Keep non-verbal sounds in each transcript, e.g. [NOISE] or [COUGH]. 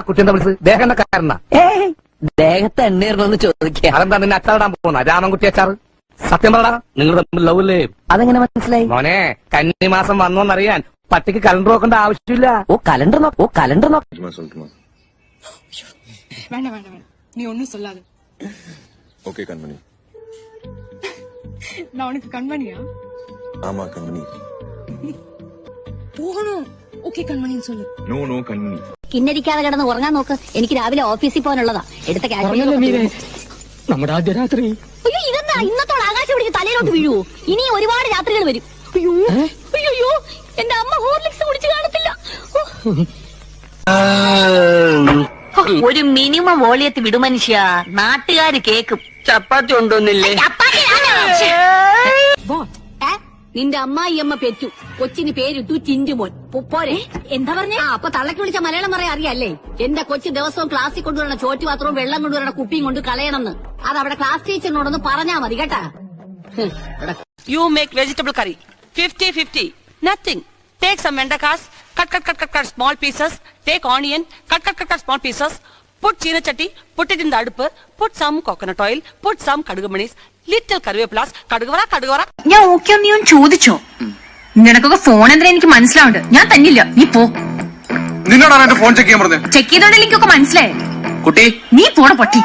ആ കുട്ടി എന്താ വിളിച്ചത് ദേഹന്നക്കാരനാ ഏയ് ദേഹത്ത് എണ്ണീർന്നൊന്ന് ചോദിക്കുക അതെന്താ നിന്നെ അച്ചാറിടാൻ പോകുന്ന രാമൻകുട്ടി അച്ചാർ സത്യം പറടാ നിങ്ങൾ തമ്മിൽ ലവ് അല്ലേ അതെങ്ങനെ മനസ്സിലായി മോനെ കന്നിമാസം വന്നോന്നറിയാൻ പട്ടിക്ക് കലണ്ടർ നോക്കേണ്ട ആവശ്യമില്ല ഓ കലണ്ടർ നോ ഓ കലണ്ടർ നോ சொல்லட்டுமா வேண்டாம் வேண்டாம் வேண்டாம் நீ ஒன்னும் சொல்லாத ஓகே கண்மணி நான் உனக்கு கண்மணியா ஆமா கண்மணி போகணும் ஓகே கண்மணின்னு சொல்லு நோ நோ கண்மணி കിന്നരിക്കാതെ കിടന്ന് ഉറങ്ങാൻ നോക്ക്. എനിക്ക് രാവിലെ ഓഫീസിൽ പോകാനുള്ളതാ. എടുത്ത ക്യാഷ് നമ്മുടെ ആദ്യ രാത്രി. അയ്യോ ഇതെന്താ? ഇന്നത്തോടെ ആകാശം പിടിച്ച് തലയിലോട്ട് വീഴുവോ? ഇനി ഒരുപാട് രാത്രികൾ വരും. അയ്യോ അയ്യോ എന്റെ അമ്മ ഹോർലിക്സ് കുടിച്ചു കാണത്തില്ല. ഒരു മിനിമം വോളിയത്ത് വിടു മനുഷ്യ. നാട്ടുകാര് കേക്കും. ചപ്പാത്തി ഉണ്ടോന്നില്ലേ? നിന്റെ അമ്മായി അമ്മ പെറ്റു. കൊച്ചിന് പേരിട്ടു ചിഞ്ചുമോൻ പോരെ എന്താ പറഞ്ഞ അപ്പൊ തള്ളക്ക് വിളിച്ച മലയാളം പറയാൻ അറിയാല്ലേ എന്റെ കൊച്ചു ദിവസവും ക്ലാസ്സിൽ കൊണ്ടുവരണ ചോറ്റ് പാത്രവും വെള്ളം കൊണ്ടുവരണ കുപ്പിയും കൊണ്ട് കളയണമെന്ന് അത് അവിടെ ക്ലാസ് ടീച്ചറിനോടൊന്ന് പറഞ്ഞാ മതി കേട്ടാ ഹ്, ഇവിടെ You make vegetable curry. 50-50. Nothing. Take some vendakas, cut, cut, cut, cut, cut small pieces. Take onion, cut, cut, cut, cut small pieces. Put china chatti, put it in the adupu, put some coconut oil, put some kadugumanis, little karvepulas, kadugavara, kadugavara. ഞാൻ okay ഒന്ന് ഞാൻ ചോദിച്ചോ നിനക്കൊക്കെ phone എന്തിനാ എനിക്ക് മനസ്സിലാവുണ്ട്? ഞാൻ തന്നില്ല. നീ പോ. നിന്നോടാണ് എന്റെ ഫോൺ ചെക്ക് ചെയ്യാൻ പറഞ്ഞത്? ചെക്ക് ചെയ്തോണ്ടല്ലേ എനിക്കൊക്കെ മനസ്സിലായി. കുട്ടി. നീ പോണ പൊട്ടി.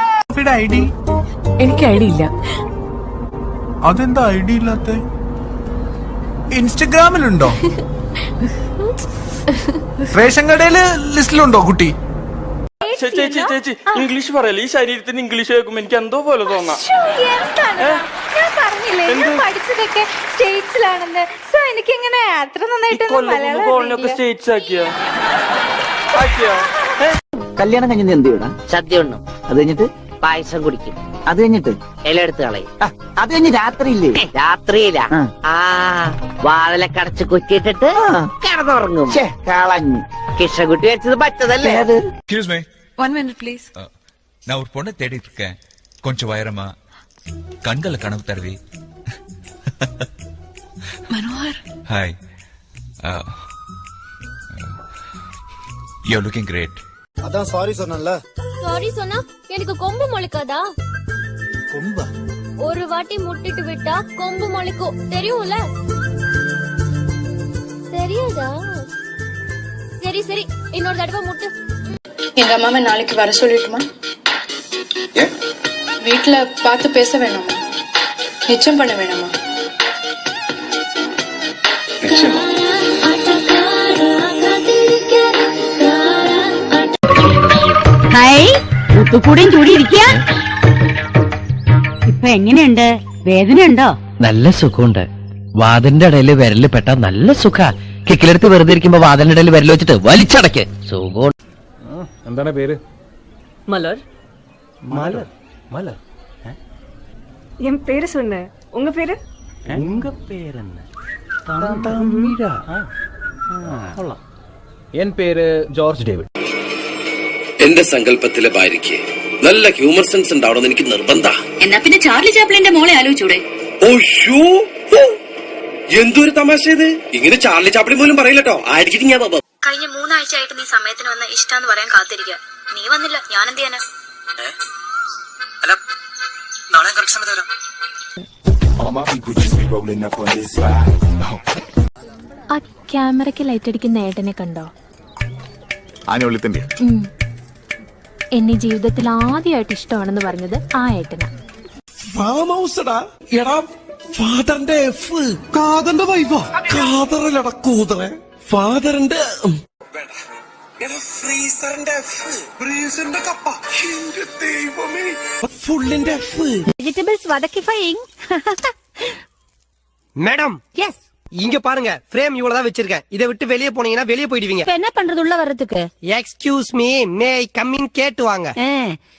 I D? എനിക്ക് ഐഡി ഇല്ല. അതെന്താ ഐ ഡി ഇല്ലാത്ത? ഇൻസ്റ്റഗ്രാമിലുണ്ടോ? [LAUGHS] റേഷൻ കടയിൽ ലിസ്റ്റിലുണ്ടോ കുട്ടി? ചേച്ചി ചേച്ചി ഇംഗ്ലീഷ് പറയല്ലേ? ഈ ശരീരത്തിന് ഇംഗ്ലീഷ് കേൾക്കുമ്പോ എനിക്ക് എന്തോ പോലെ തോന്നാം. ഞാൻ പറഞ്ഞില്ലേ ഞാൻ പഠിച്ചതൊക്കെ സ്റ്റേറ്റ്സിലാണെന്ന്. സോ എനിക്ക് ഇങ്ങനെ അത്ര ഈ നന്നായിട്ടൊന്നും മലയാളം കോളനിയൊക്കെ സ്റ്റേറ്റ്സ് ആക്കിയ? ആക്കിയ? കല്യാണം കഴിഞ്ഞ് എന്ത് ചെയ്യണം? സദ്യ ഉണ്ണും. അത് കഴിഞ്ഞിട്ട്? പായസം കുടിക്കും. അത് കഴിഞ്ഞിട്ട്? ഇല എടുത്ത് കളയും. അത് കഴിഞ്ഞ് രാത്രിയില്ലേ? രാത്രിയില്ല ആ. വാതിലൊക്കെ അടച്ച് കുറ്റിയിട്ടിട്ട് കിടന്നുറങ്ങും. കളഞ്ഞു. കിഷകുട്ടി വെച്ചത് പറ്റതല്ലേ? ஒன் மினிட் ப்ளீஸ் நான் ஒரு பொண்ணை தேடிட்டு இருக்கேன். கொஞ்சம் வயரமா கண்களை கனவு தருவி. Manohar. Hi you looking great அதான் சாரி சொன்னல சாரி சொன்னா எனக்கு கொம்பு முளைக்காதா? கொம்பு? ஒரு வாட்டி முட்டிட்டு விட்டா கொம்பு முளைக்கும். தெரியும்ல? தெரியாதா? சரி சரி. இன்னொரு தடவை முட்டு. எங்க அம்மாவை நாளைக்கு வர சொல்லட்டுமா வீட்ல பார்த்து பேச வேணாமா நிச்சயம் பண்ண வேணாமா ഹായ് മുത്തുകൂടെയും ചൂടിയിരിക്കുക ഇപ്പൊ എങ്ങനെയുണ്ട് വേദന ഉണ്ടോ നല്ല സുഖമുണ്ട് വാതിലിന്റെ ഇടയിൽ വിരല് പെട്ടാ നല്ല സുഖ കിക്കിലെടുത്ത് വെറുതെ ഇരിക്കുമ്പോ വാതിലിന്റെ ഇടയിൽ വിരൽ വെച്ചിട്ട് വലിച്ചടക്ക് സുഖം എന്താണ് പേര് മലർ മലർ മലർ என் பேரு சொன்ன உங்க பேரு ഉങ്ക പേരെന്ന് എൻ പേര് ജോർജ് ഡേവിഡ് എന്റെ സങ്കല്പത്തിലെ ഭാര്യയ്ക്ക് നല്ല ഹ്യൂമർ സെൻസ് ഉണ്ടാവണമെന്ന് എനിക്ക് നിർബന്ധ എന്നാ പിന്നെ ചാർലി ചാപ്ലിന്റെ മോളെ ആലോചിച്ചൂടെ എന്തൊരു തമാശ ഇത് ഇങ്ങനെ ചാർലി ചാപ്പിളി പോലും പറയില്ലട്ടോ ആയിരിക്കും ഞാൻ കഴിഞ്ഞ മൂന്നാഴ്ചയായിട്ട് നീ സമയത്തിന് വന്ന ഇഷ്ടാന്ന് പറയാൻ കാത്തിരിക്കുക നീ വന്നില്ല. ഞാൻ എന്ത് ചെയ്യാനാ അല്ല നാളെ കറക്റ്റ് സമയത്ത് വരാം. ആ ക്യാമറയ്ക്ക് ലൈറ്റ് അടിക്കുന്ന ഏട്ടനെ കണ്ടോ? എന്നെ ജീവിതത്തിൽ ആദ്യമായിട്ട് ഇഷ്ടമാണെന്ന് പറഞ്ഞത് ആ ഏട്ടനാ. ഫാദറിന്റെ വൈഫാ കാതറല്ലടാ കൂതറെ. ഫാദറിന്റെ ഫ്രീസറിന്റെ എഫ് ഫ്രീസറിന്റെ കപ്പ എന്റെ ദൈവമേ ഫുള്ളിന്റെ എഫ് വെജിറ്റബിൾസ് വതക്കിഫൈങ് மேடம் எஸ் இங்க பாருங்க ஃப்ரேம் இவ்வளவுதான் வச்சிருக்கேன் இதை விட்டு வெளியே போனீங்கன்னா வெளியே போயிடுவீங்க இப்ப என்ன பண்றது உள்ள வர்றதுக்கு excuse me may I come in கேட்டு வாங்க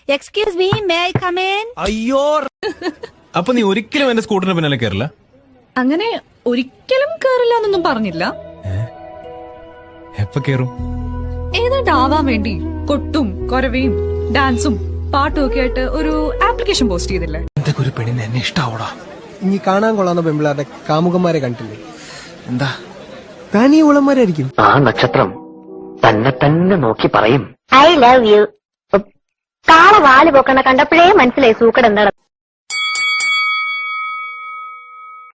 excuse me may I come in ஐயோ അപ്പൊ നീ ഒരിക്കലും എന്റെ സ്കൂട്ടറിന് പിന്നാലെ കയറില്ല അങ്ങനെ ഒരിക്കലും കേറില്ല എന്നൊന്നും പറഞ്ഞില്ല എപ്പ കേറും. ഏതാണ്ട് ആവാൻ വേണ്ടി കൊട്ടും കൊരവയും ഡാൻസും പാട്ടും ഒക്കെ ആയിട്ട് ഒരു ആപ്ലിക്കേഷൻ പോസ്റ്റ് ചെയ്തില്ലേ? എന്തൊക്കെ ഒരു പെണ്ണിന് എന്നെ ഇഷ്ടാവൂടാ? ഇനി കാണാൻ കൊള്ളാവുന്ന പെമ്പിളാരുടെ കാമുകന്മാരെ കണ്ടില്ലേ? എന്താ? താനീ ഉളന്മാരായിരിക്കും. ആ നക്ഷത്രം തന്നെ തന്നെ നോക്കി പറയും. ഐ ലവ് യു കാള വാൽ പോക്കണ കണ്ടപ്പോഴേ മനസ്സിലായി സൂക്കട് എന്താണ്.